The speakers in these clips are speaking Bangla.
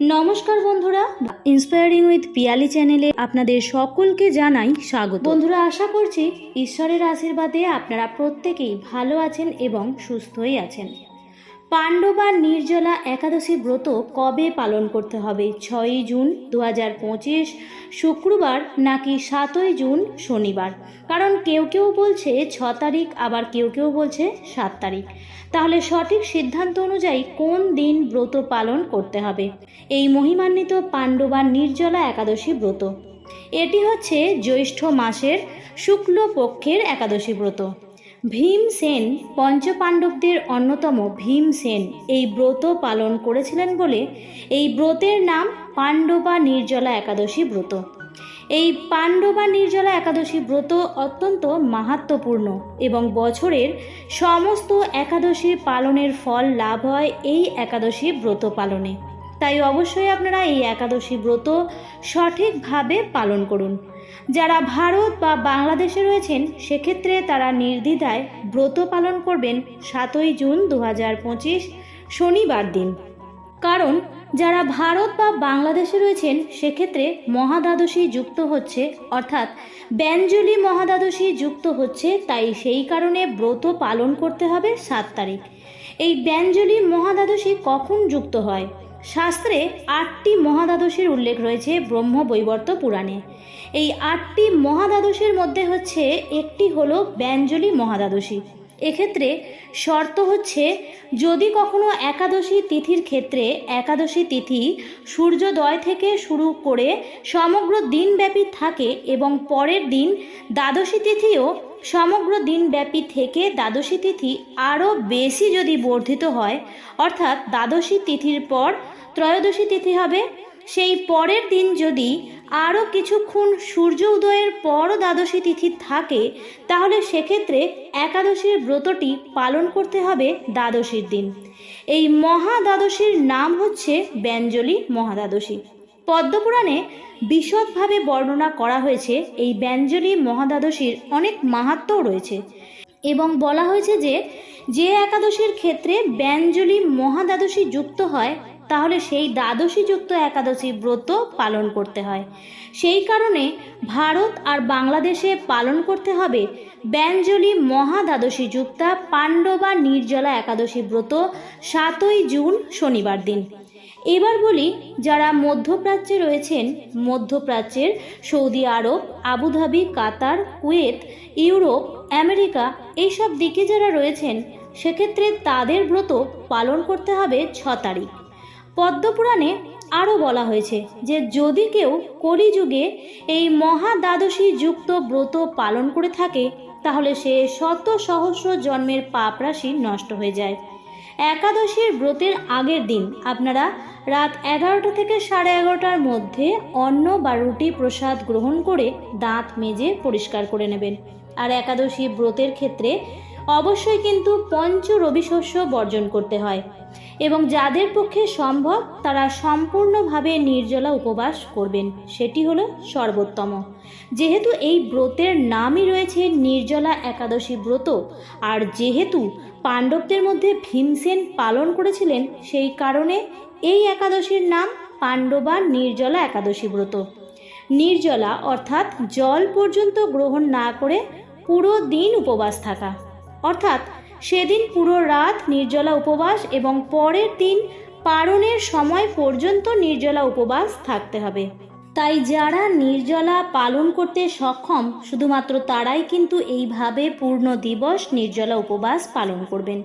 নমস্কার বন্ধুরা ইন্সপায়ারিং উইথ পিয়ালি চ্যানেলে আপনাদের সকলকে জানাই স্বাগত। বন্ধুরা, আশা করছি ঈশ্বরের আশীর্বাদে আপনারা প্রত্যেকেই ভালো আছেন এবং সুস্থই আছেন। পাণ্ডবা নির্জলা একাদশী ব্রত কবে পালন করতে হবে? ছয়ই জুন দু হাজার পঁচিশ, শুক্রবার নাকি সাতই জুন শনিবার? কারণ কেউ কেউ বলছে ছ তারিখ, আবার কেউ কেউ বলছে সাত তারিখ। তাহলে সঠিক সিদ্ধান্ত অনুযায়ী কোন দিন ব্রত পালন করতে হবে? এই মহিমান্বিত পাণ্ডবা নির্জলা একাদশী ব্রত। এটি হচ্ছে জ্যৈষ্ঠ মাসের শুক্লপক্ষের একাদশী ব্রত। ভীমসেন পঞ্চপাণ্ডবদের অন্যতম ভীমসেন এই ব্রত পালন করেছিলেন বলে এই ব্রতের নাম পাণ্ডবা নির্জলা একাদশী ব্রত। এই পাণ্ডবা নির্জলা একাদশী ব্রত অত্যন্ত মাহাত্মপূর্ণ এবং বছরের সমস্ত একাদশী পালনের ফল লাভ হয় এই একাদশী ব্রত পালনে। তাই অবশ্যই আপনারা এই একাদশী ব্রত সঠিকভাবে পালন করুন। যারা ভারত বা বাংলাদেশে রয়েছেন, সেক্ষেত্রে তারা নির্দ্বিধায় ব্রত পালন করবেন সাতই জুন দু হাজার পঁচিশ, শনিবার দিন। কারণ, যারা ভারত বা বাংলাদেশে রয়েছেন, সেক্ষেত্রে মহাদ্বাদশী যুক্ত হচ্ছে, অর্থাৎ ব্যঞ্জলি মহাদ্বাদশী যুক্ত হচ্ছে, তাই সেই কারণে ব্রত পালন করতে হবে সাত তারিখ। এই ব্যঞ্জলি মহাদ্বাদশী কখন যুক্ত হয়? শাস্ত্রে আটটি মহাদ্বাদশীর উল্লেখ রয়েছে ব্রহ্ম বৈবর্ত পুরাণে। এই আটটি মহাদ্বাদশীর মধ্যে হচ্ছে একটি হলো ব্যঞ্জলি মহাদ্বাদশী। এক্ষেত্রে শর্ত হচ্ছে যদি কখনো একাদশী তিথির ক্ষেত্রে একাদশী তিথি সূর্যোদয় থেকে শুরু করে সমগ্র দিনব্যাপী থাকে এবং পরের দিন দ্বাদশী তিথিও সমগ্র দিনব্যাপী থেকে দ্বাদশী তিথি আরও বেশি যদি বর্ধিত হয়, অর্থাৎ দ্বাদশী তিথির পর ত্রয়োদশী তিথি হবে। সেই পরের দিন যদি আরও কিছুক্ষণ সূর্য উদয়ের পরও দ্বাদশী তিথি থাকে, তাহলে সেক্ষেত্রে একাদশীর ব্রতটি পালন করতে হবে দ্বাদশীর দিন। এই মহা দ্বাদশীর নাম হচ্ছে ব্যঞ্জলি মহাদ্বাদশী। পদ্মপুরাণে বিশদভাবে বর্ণনা করা হয়েছে, এই ব্যঞ্জলি মহাদ্বাদশীর অনেক মাহাত্ম্যও রয়েছে। এবং বলা হয়েছে যে যে একাদশীর ক্ষেত্রে ব্যঞ্জলি মহাদ্বাদশী যুক্ত হয় তাহলে সেই দ্বাদশী যুক্ত একাদশী ব্রত পালন করতে হয়। সেই কারণে ভারত আর বাংলাদেশে পালন করতে হবে ব্যঞ্জলি মহাদ্বাদশী যুক্তা পাণ্ডবা নির্জলা একাদশী ব্রত সাতই জুন শনিবার দিন। এবার বলি, যারা মধ্যপ্রাচ্যে রয়েছেন, মধ্যপ্রাচ্যের Saudi Arab, Abu Dhabi, Qatar, Kuwait, Europe, America, এইসব দিকে যারা রয়েছেন, সেক্ষেত্রে তাদের ব্রত পালন করতে হবে ছ তারিখ। পদ্মপুরাণে আরও বলা হয়েছে যে যদি কেউ কলিযুগে এই মহা দ্বাদশী যুক্ত ব্রত পালন করে থাকে, তাহলে সে শত সহস্র জন্মের পাপ রাশি নষ্ট হয়ে যায়। একাদশীর ব্রতের আগের দিন আপনারা রাত এগারোটা থেকে সাড়ে এগারোটার মধ্যে অন্ন বা রুটি প্রসাদ গ্রহণ করে দাঁত মেজে পরিষ্কার করে নেবেন। আর একাদশী ব্রতের ক্ষেত্রে অবশ্যই কিন্তু পঞ্চ রবি শস্য বর্জন করতে হয়। এবং যাদের পক্ষে সম্ভব, তারা সম্পূর্ণভাবে নির্জলা উপবাস করবেন। সেটি হলো সর্বোত্তম। যেহেতু এই ব্রতের নামই রয়েছে নির্জলা একাদশী ব্রত, আর যেহেতু পাণ্ডবদের মধ্যে ভীমসেন পালন করেছিলেন, সেই কারণে এই একাদশীর নাম পাণ্ডবা নির্জলা একাদশী ব্রত। নির্জলা অর্থাৎ জল পর্যন্ত গ্রহণ না করে পুরো দিন উপবাস থাকা। অর্থাৎ সেদিন পুরো রাত নির্জলা উপবাস এবং পরের দিন পারণের সময় পর্যন্ত নির্জলা উপবাস থাকতে হবে। তাই যারা নির্জলা পালন করতে সক্ষম, শুধুমাত্র তারাই কিন্তু এইভাবে পূর্ণ দিবস নির্জলা উপবাস পালন করবেন।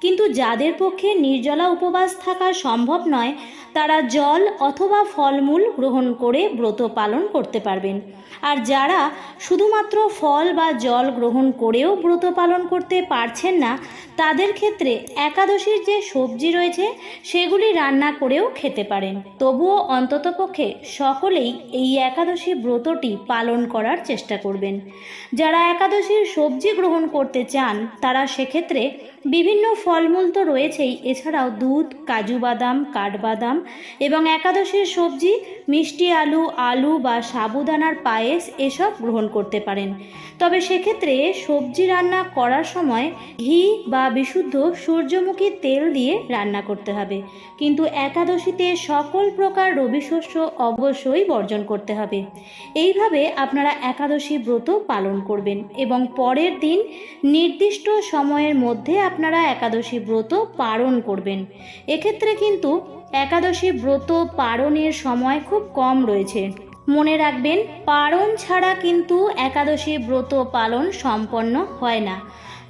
কিন্তু যাদের পক্ষে নির্জলা উপবাস থাকা সম্ভব নয়, তারা জল অথবা ফলমূল গ্রহণ করে ব্রত পালন করতে পারবেন। আর যারা শুধুমাত্র ফল বা জল গ্রহণ করেও ব্রত পালন করতে পারছেন না, তাদের ক্ষেত্রে একাদশীর যে সবজি রয়েছে, সেগুলি রান্না করেও খেতে পারেন। তবুও অন্ততপক্ষে সকলেই এই একাদশী ব্রতটি পালন করার চেষ্টা করবেন। যারা একাদশীর সবজি গ্রহণ করতে চান, তারা সেক্ষেত্রে বিভিন্ন ফলমূল তো রয়েছেই, এছাড়াও দুধ, কাজু বাদাম, কাঠবাদাম এবং একাদশীর সবজি, মিষ্টি আলু আলু বা সাবুদানার পায়েস এসব গ্রহণ করতে পারেন। তবে সেক্ষেত্রে সবজি রান্না করার সময় ঘি বা বিশুদ্ধ সূর্যমুখী তেল দিয়ে রান্না করতে হবে। কিন্তু একাদশীতে সকল প্রকার রবি শস্য অবশ্যই বর্জন করতে হবে। এইভাবে আপনারা একাদশী ব্রত পালন করবেন এবং পরের দিন নির্দিষ্ট সময়ের মধ্যে আপনারা একাদশী ব্রত পালন করবেন। এক্ষেত্রে কিন্তু একাদশী ব্রত পালনের সময় খুব কম রয়েছে। মনে রাখবেন পালন ছাড়া কিন্তু একাদশী ব্রত পালন সম্পন্ন হয় না।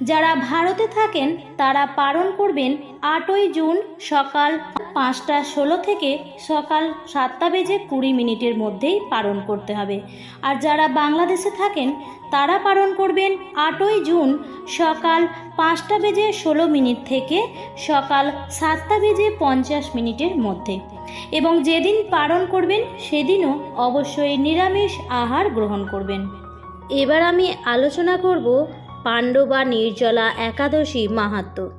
যারা ভারতে থাকেন, তারা পালন করবেন আটই জুন সকাল পাঁচটা ষোলো থেকে সকাল সাতটা বেজে কুড়ি মিনিটের মধ্যেই পালন করতে হবে। আর যারা বাংলাদেশে থাকেন, তারা পালন করবেন আটই জুন সকাল পাঁচটা বেজে ষোলো মিনিট থেকে সকাল সাতটা বেজে পঞ্চাশ মিনিটের মধ্যে। এবং যেদিন পালন করবেন, সেদিনও অবশ্যই নিরামিষ আহার গ্রহণ করবেন। এবার আমি আলোচনা করব পাণ্ডবা নির্জলা একাদশী মাহাত্ম।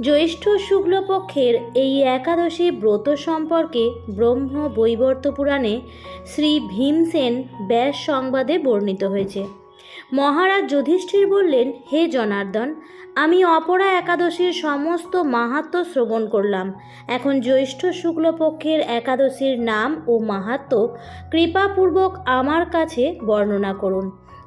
জ্যৈষ্ঠ শুক্লপক্ষের এই একাদশী ব্রত সম্পর্কে ব্রহ্ম বৈবর্ত পুরাণে শ্রী ভীমসেন ব্যাস সংবাদে বর্ণিত হয়েছে। মহারাজ যুধিষ্ঠির বললেন, হে জনার্দন, আমি অপরা একাদশীর সমস্ত মাহাত্ম শ্রবণ করলাম। এখন জ্যৈষ্ঠ শুক্লপক্ষের একাদশীর নাম ও মাহাত্ম কৃপাপূর্বক আমার কাছে বর্ণনা করুন।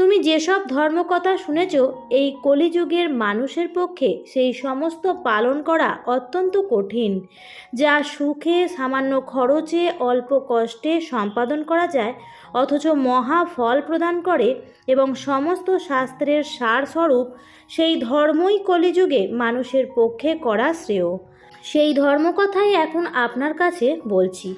তুমি যেসব ধর্মকথা শুনেছ, এই কলিযুগের মানুষের পক্ষে সেই সমস্ত পালন করা অত্যন্ত কঠিন, যা সুখে, সামান্য খরচে, অল্প কষ্টে সম্পাদন করা যায়, অথচ মহা ফল প্রদান করে এবং সমস্ত শাস্ত্রের সারস্বরূপ সেই ধর্মই কলিযুগে মানুষের পক্ষে করা শ্রেয়। সেই ধর্মকথাই এখন আপনার কাছে বলছি।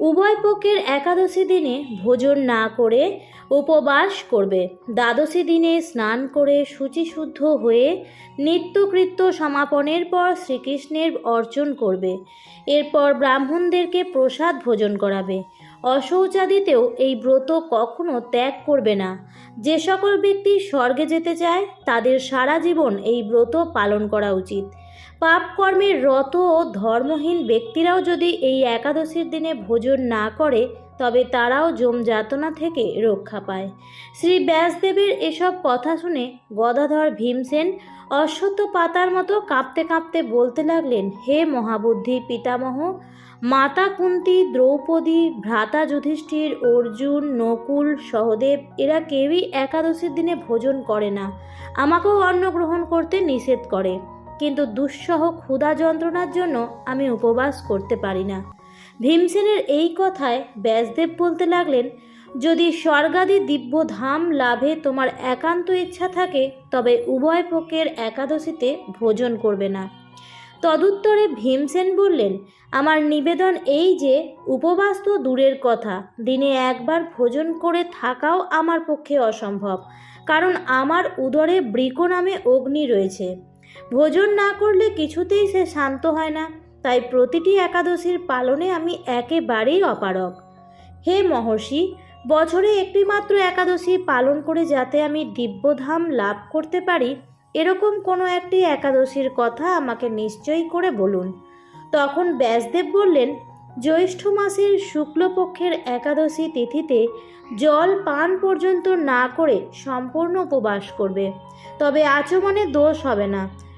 উভয় পক্ষের একাদশী দিনে ভোজন না করে উপবাস করবে। দ্বাদশী দিনে স্নান করে শুচিশুদ্ধ হয়ে নিত্যকৃত্য সমাপনের পর শ্রীকৃষ্ণের অর্জন করবে। এরপর ব্রাহ্মণদেরকে প্রসাদ ভোজন করাবে। অশৌচাদিতেও এই ব্রত কখনো ত্যাগ করবে না। যে সকল ব্যক্তি স্বর্গে যেতে চায়, তাদের সারা জীবন এই ব্রত পালন করা উচিত। পাপ কর্মের রত ধর্মহীন ব্যক্তিরাও যদি এই একাদশীর দিনে ভোজন না করে, তবে তারাও জম যাতনা থেকে রক্ষা পায়। শ্রী ব্যাসদেবের এসব কথা শুনে গদাধর ভীমসেন অশ্বত্থ পাতার মতো কাঁপতে কাঁপতে বলতে লাগলেন, হে মহাবুদ্ধি পিতামহ, মাতা কুন্তি, দ্রৌপদী, ভ্রাতা যুধিষ্ঠির, অর্জুন, নকুল, সহদেব, এরা কেউই একাদশীর দিনে ভোজন করে না। আমাকেও অন্ন গ্রহণ করতে নিষেধ করে। কিন্তু দুঃসহ ক্ষুধা যন্ত্রণার জন্য আমি উপবাস করতে পারি না। ভীমসেনের এই কথায় ব্যাসদেব বলতে লাগলেন, যদি স্বর্গাদি দিব্য ধাম লাভে তোমার একান্ত ইচ্ছা থাকে, তবে উভয় পক্ষের একাদশীতে ভোজন করবে না। তদুত্তরে ভীমসেন বললেন, আমার নিবেদন এই যে, উপবাস তো দূরের কথা। দিনে একবার ভোজন করে থাকাও আমার পক্ষে অসম্ভব, কারণ আমার উদরে বৃক নামে অগ্নি রয়েছে। ভোজন না করলে কিছুতেই সে শান্ত হয় না। তাই প্রতিটি একাদশীর পালনে আমি একেবারেই অপারক হে মহর্ষি, বছরে একটি মাত্র একাদশী পালন করে যাতে আমি দিব্যধাম লাভ করতে পারি, এরকম কোনো একটি একাদশীর কথা আমাকে নিশ্চয়ই করে বলুন। তখন ব্যাসদেব বললেন, জ্যৈষ্ঠ মাসের শুক্লপক্ষের একাদশী তিথিতে জল পান পর্যন্ত না করে সম্পূর্ণ উপবাস করবে, তবে আচমনে দোষ হবে না।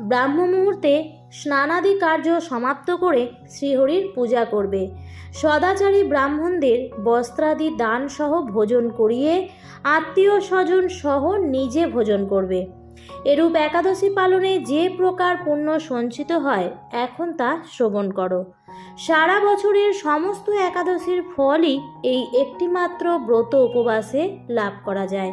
ব্রাহ্ম মুহূর্তে স্নানাদি কার্য সমাপ্ত করে শ্রীহরির পূজা করবে। সদাচারী ব্রাহ্মণদের বস্ত্রাদি দান সহ ভোজন করিয়ে আত্মীয় স্বজন সহ নিজে ভোজন করবে। এরূপ একাদশী পালনে যে প্রকার পুণ্য সঞ্চিত হয়, এখন তা শ্রবণ করো। সারা বছরের সমস্ত একাদশীর ফলই এই একটিমাত্র ব্রত উপবাসে লাভ করা যায়।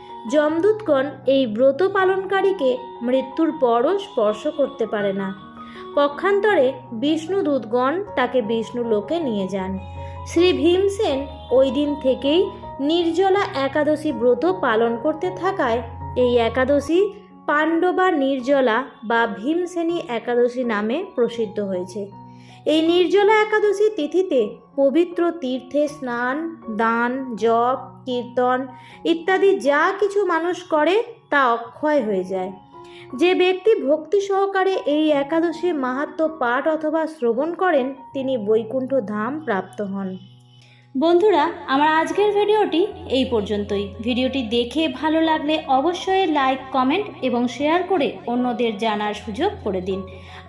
যমদূতগণ এই ব্রত পালনকারীকে মৃত্যুর পরও স্পর্শ করতে পারে না। পক্ষান্তরে বিষ্ণু দূতগণ তাকে বিষ্ণু লোকে নিয়ে যান। শ্রী ভীমসেন ওই দিন থেকেই নির্জলা একাদশী ব্রত পালন করতে থাকায় এই একাদশী পাণ্ডবা নির্জলা বা ভীমসেনী একাদশী নামে প্রসিদ্ধ হয়েছে। এই নির্জলা একাদশী তিথিতে পবিত্র তীর্থে স্নান, দান, জপ, কীর্তন ইত্যাদি যা কিছু মানুষ করে তা অক্ষয় হয়ে যায়। যে ব্যক্তি ভক্তি সহকারে এই একাদশীর মাহাত্ম পাঠ অথবা শ্রবণ করেন, তিনি বৈকুণ্ঠ ধাম প্রাপ্ত হন। বন্ধুরা, আমার আজকের ভিডিওটি এই পর্যন্তই। ভিডিওটি দেখে ভালো লাগলে অবশ্যই লাইক, কমেন্ট এবং শেয়ার করে অন্যদের জানার সুযোগ করে দিন।